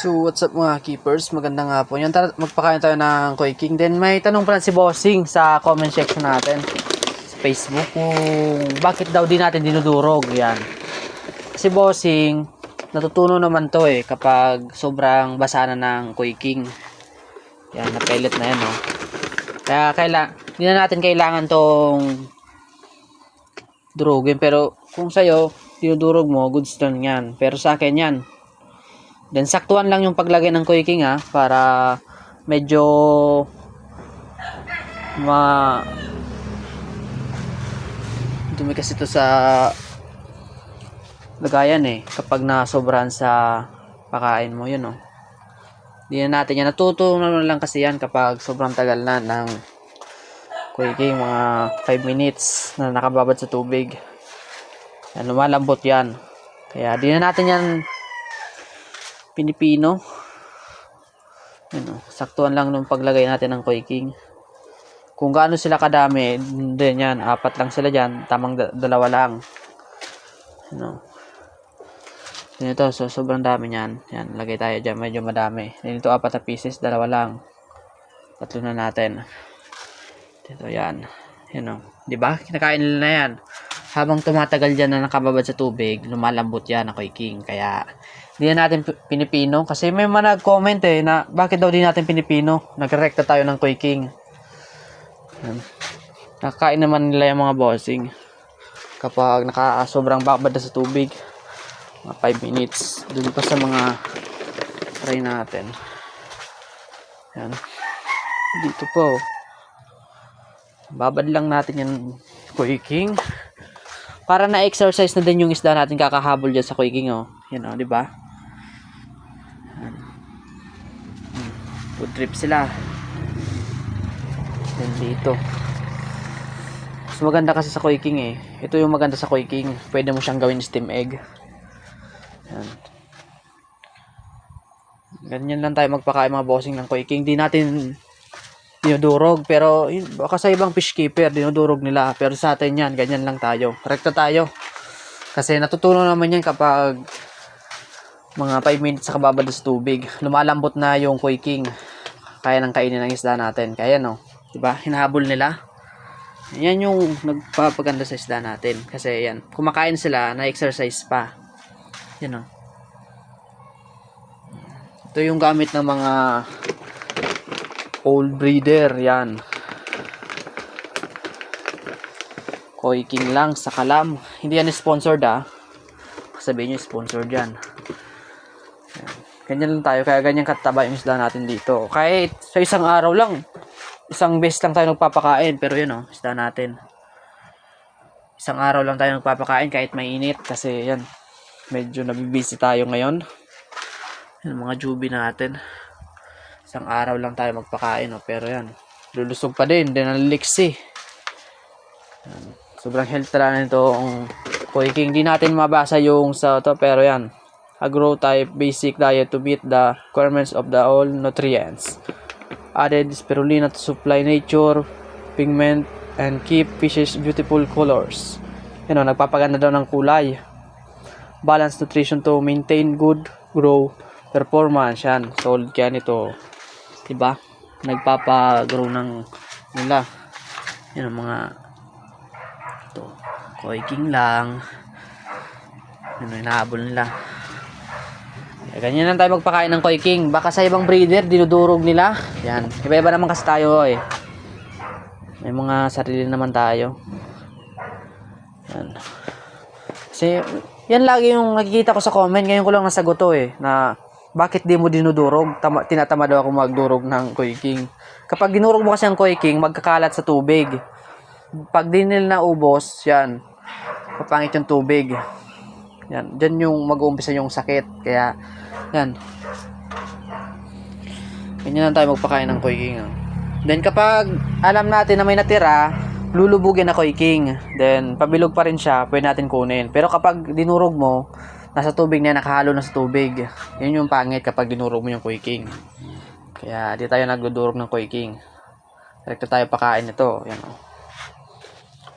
So, what's up mga keepers? Maganda nga po. Yan, tara, magpakain tayo ng Koi King. Then, may tanong pala si Bossing sa comment section natin sa Facebook kung bakit daw di natin dinudurog. Yan. Kasi Bossing, natutuno naman to eh kapag sobrang basa na ng Koi King. Yan, na-pellet na yan, no? Kaya, kaila, hindi na natin kailangan tong durugin. Pero, kung sa'yo, dinudurog mo, goods lang yan. Pero sa akin yan, Then saktuan lang yung paglagay ng Koi King ha para medyo ma dumi kasi to sa lagayan eh kapag nasobrahan sa pakain mo yun oh. Hindi na natin yan natutunan lang kasi yan kapag sobrang tagal na ng Koi King mga 5 minutes na nakababad sa tubig. Yan, lumalambot yan. Kaya di na natin yan Pinipino. Ano, saktuan lang nung paglagay natin ng Koi King. Kung gaano sila kadami, din yan, apat lang sila dyan, tamang da- dalawa lang. Ano. Ganito, so sobrang dami niyan. Yan, lagay tayo dyan, medyo madami. Dito apat na pieces, dalawa lang. Tatlo na natin. Dito yan. Yan o. Di ba? Kinakain nila na yan. Habang tumatagal dyan na nakababad sa tubig, lumalambot yan Koi King. Kaya, hindi na natin pi- pinipino. Kasi may mga nag-comment eh, na bakit daw di natin pinipino? Nagrekta tayo ng Koi King. Yan. Nakakain naman nila yung mga bossing. Kapag naka sobrang babad na sa tubig. Mga 5 minutes. Dun pa sa mga try natin. Yan. Dito po. Babad lang natin yung Koi King. Para na-exercise na din yung isda natin kakahabol dyan sa Koi King, oh. Yan, oh, di ba? Food trip sila. Yan dito. Mas maganda kasi sa Koi King, eh. Ito yung maganda sa Koi King. Pwede mo siyang gawin steam egg. Yan. Ganyan lang tayo magpakain mga bossing ng Koi King. Di natin dinudurog. Pero yun, baka sa ibang fish keeper, dinudurog nila. Pero sa atin yan, ganyan lang tayo. Rekta tayo. Kasi natutunan naman yan kapag mga 5 minutes sa kababad sa tubig. Lumalambot na yung Koi King. Kaya nang kainin ng isda natin. Kaya no, 'di ba? Hinahabol nila. Yan yung nagpapaganda sa isda natin. Kasi yan, kumakain sila, na-exercise pa. Yan o. Ito yung gamit ng mga old breeder. Yan. Koi King lang sa kalam. Hindi yan sponsored ah. Sabihin nyo sponsored yan. Yan. Ganyan lang tayo. Kaya ganyan kataba yung isda natin dito. Kahit sa isang araw lang. Isang beses lang tayo nagpapakain. Pero yun oh, isda natin. Isang araw lang tayo nagpapakain kahit mainit. Kasi yan. Medyo nabibisi tayo ngayon. Yan mga jubi natin. Isang araw lang tayo magpakain oh. Pero yan. Lulusog pa din. Hindi naliliksi. Sobrang health talaga nitong Koi King. Di natin mabasa yung sa to pero yan. Agro type basic diet to meet the requirements of the all nutrients. Added spirulina to supply nature, pigment, and keep fishes beautiful colors. Yan o, nagpapaganda daw ng kulay. Balanced nutrition to maintain good grow performance. Yan, solid kaya nito. Diba? Nagpapa-grow ng nila. Yan ang mga ito, Koi King lang. Ano, hinahabol nila. Kaya ganyan lang tayo magpakain ng Koi King. Baka sa ibang breeder, dinudurog nila. Yan. Iba-iba naman kasi tayo eh. May mga sarili naman tayo. Yan. Kasi, yan lagi yung nakikita ko sa comment. Ngayon ko lang nasagot to eh. Na, bakit di mo dinudurog? Tama, tinatama daw ako magdurog ng Koi King. Kapag dinurog mo kasi ang Koi King, magkakalat sa tubig pag di nila naubos, yan, papangit yung tubig. Yan, dyan yung mag-uumpisa yung sakit. Kaya, yan. Ganyan lang tayo magpakain ng Koi King. ah. Then kapag alam natin na may natira, lulubugin na Koi King. Then, pabilog pa rin siya, pwede natin kunin. Pero kapag dinurog mo, nasa tubig na yan, nakahalo na sa tubig. Yun yung pangit kapag dinurog mo yung Koi King. Kaya, di tayo nagdudurog ng Koi King. Direkto tayo pakain ito. Yan, oh.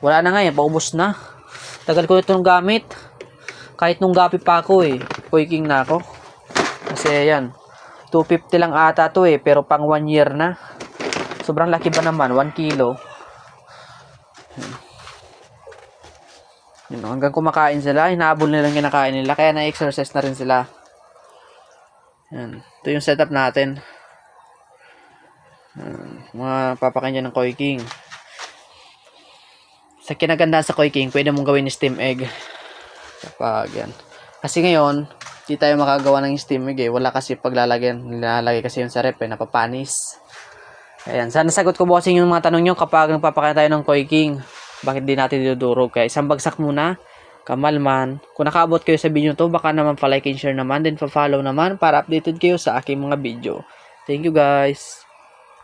Wala na nga eh, paubos na. Tagal ko itong gamit. Kahit nung gapi pa ako eh, Koi King na ako. Kasi yan, 250 lang ata to eh, pero pang 1 year na. Sobrang laki pa naman, 1 kilo. Yun, hanggang kumakain sila, hinahabol nilang kinakain nila, kaya na-exercise na rin sila. Yan. Ito yung setup natin. Yan. Mga papakain dyan ng Koi King. Sa kinaganda sa Koi King, pwede mong gawin steam egg. Kapag yan. Kasi ngayon, di tayo makagawa ng steam egg eh. Wala kasi paglalagyan. Nilalagay kasi yun sa rep eh, napapanis. Ayan, sana sagot ko bossing yung mga tanong nyo kapag nagpapakain tayo ng Koi King. Bakit di natin didurog? Kaya isang bagsak muna, kamalman. Kung nakaabot kayo sa video to, baka naman pa-like and share naman, then pa-follow naman para updated kayo sa aking mga video. Thank you guys!